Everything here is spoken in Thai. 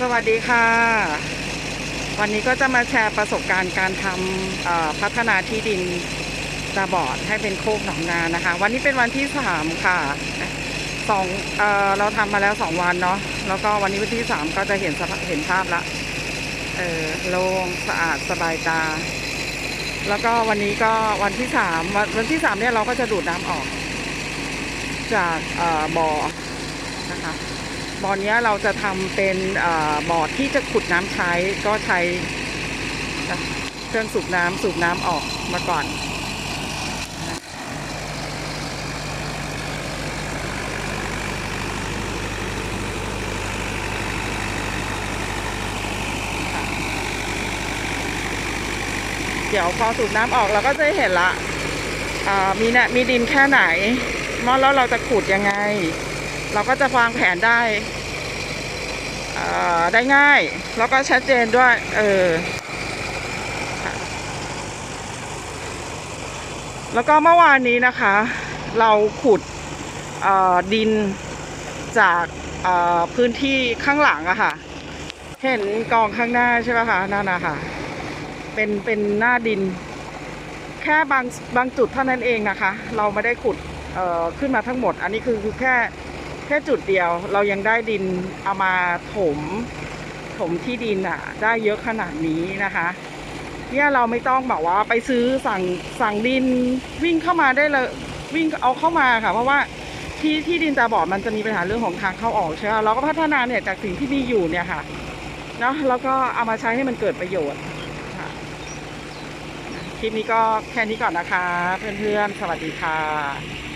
สวัสดีค่ะ วันนี้ก็จะมาแชร์ประสบการณ์การทำพัฒนาที่ดินตาบอดให้เป็นโคกหนองนานะคะ วันนี้เป็นวันที่สามค่ะสองเออเราทำมาแล้วสองวันเนาะแล้วก็วันนี้วันที่สามก็จะเห็นสเห็นภาพละเออโล่งสะอาดสบายตา แล้วก็วันนี้ก็วันที่สามวันวันที่สามเนี่ยเราก็จะดูดน้ำออก จากบ่อนะคะ บ่อเนี้เราจะทำเป็นบ่อที่จะขุดน้ำใช้ก็ใช้เครื่องสูบน้ำสูบน้ำออกมาก่อนเดี๋ยวพอสูบน้ำออกเราก็จะเห็นละมีเนี่ยมีดินแค่ไหนมอแล้วเราจะขุดยังไง เราก็จะวางแผนได้ได้ง่าย แล้วก็ชัดเจนด้วย เออแล้วก็เมื่อวานนี้นะคะ เราขุดดินจากพื้นที่ข้างหลังอะค่ะ เห็นกองข้างหน้าใช่ไหมคะนั่นนะคะเป็นเป็นหน้าดิน แค่บางบางจุดเท่านั้นเองนะคะ เราไม่ได้ขุดขึ้นมาทั้งหมด อันนี้คือคือแค่ แค่จุดเดียวเรายังได้ดินเอามาถมถมที่ดินอะ ได้เยอะขนาดนี้นะคะ เนี่ยเราไม่ต้องแบบว่าไปซื้อสั่งสั่งดินวิ่งเข้ามาได้เลยวิ่งเอาเข้ามาค่ะ เพราะว่าที่ที่ดินตาบอดมันจะมีปัญหาเรื่องของทางเข้าออกใช่ไหมเราก็พัฒนาเนี่ยจากสิ่งที่มีอยู่เนี่ยค่ะเนาะแล้วก็เอามาใช้ให้มันเกิดประโยชน์ค่ะคลิปนี้ก็แค่นี้ก่อนนะคะ เพื่อนๆสวัสดีค่ะ